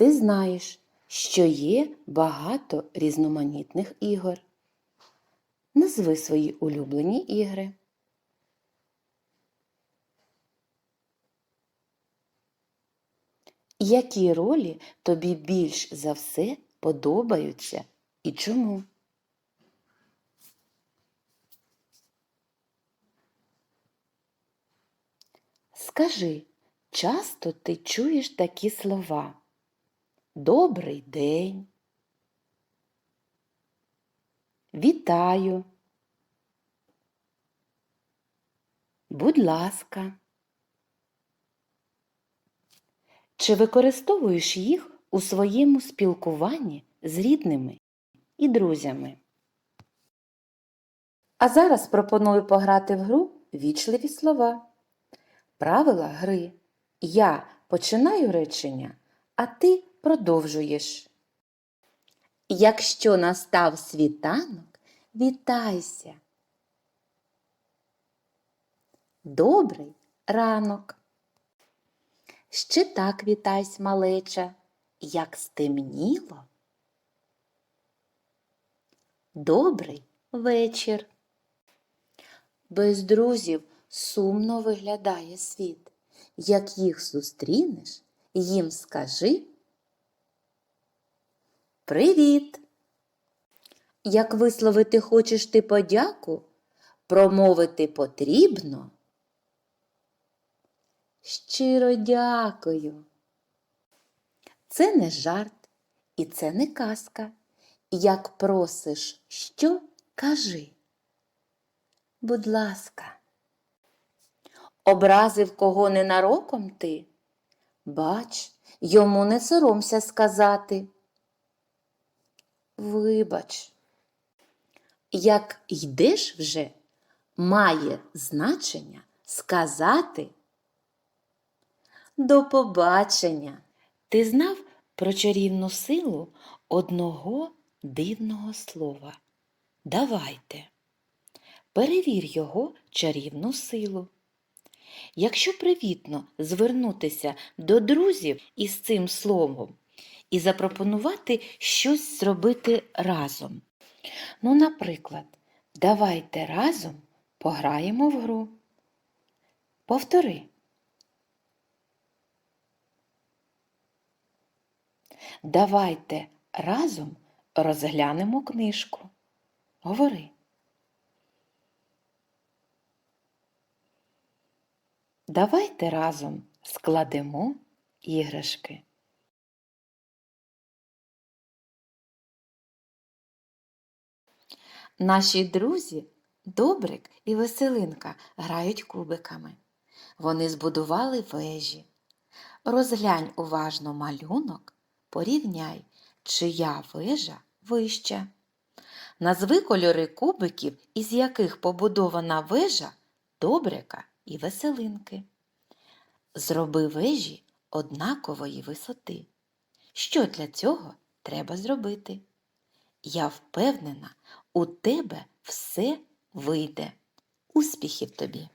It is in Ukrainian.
Ти знаєш, що є багато різноманітних ігор. Назви свої улюблені ігри. Які ролі тобі більш за все подобаються і чому? Скажи, часто ти чуєш такі слова? Добрий день. Вітаю. Будь ласка. Чи використовуєш їх у своєму спілкуванні з рідними і друзями? А зараз пропоную пограти в гру вічливі слова. Правила гри. Я починаю речення, а ти продовжуєш. Якщо настав світанок, вітайся. Добрий ранок. Ще так вітайсь, малеча, як стемніло. Добрий вечір. Без друзів сумно виглядає світ. Як їх зустрінеш, їм скажи Привіт! Як висловити хочеш ти подяку, промовити потрібно. Щиро дякую. Це не жарт і це не казка. Як просиш що, кажи. Будь ласка, образив кого ненароком ти? Бач, йому не соромся сказати. Вибач, як йдеш вже, має значення сказати до побачення. Ти знав про чарівну силу одного дивного слова. Давайте. Перевір його чарівну силу. Якщо привітно звернутися до друзів із цим словом і запропонувати щось зробити разом. Ну, наприклад, давайте разом пограємо в гру. Повтори. Давайте разом розглянемо книжку. Говори. Давайте разом складемо іграшки. Наші друзі Добрик і Веселинка грають кубиками. Вони збудували вежі. Розглянь уважно малюнок, порівняй, чия вежа вища. Назви кольори кубиків, із яких побудована вежа Добрика і Веселинки. Зроби вежі однакової висоти. Що для цього треба зробити? Я впевнена, у тебе все вийде. Успіхів тобі!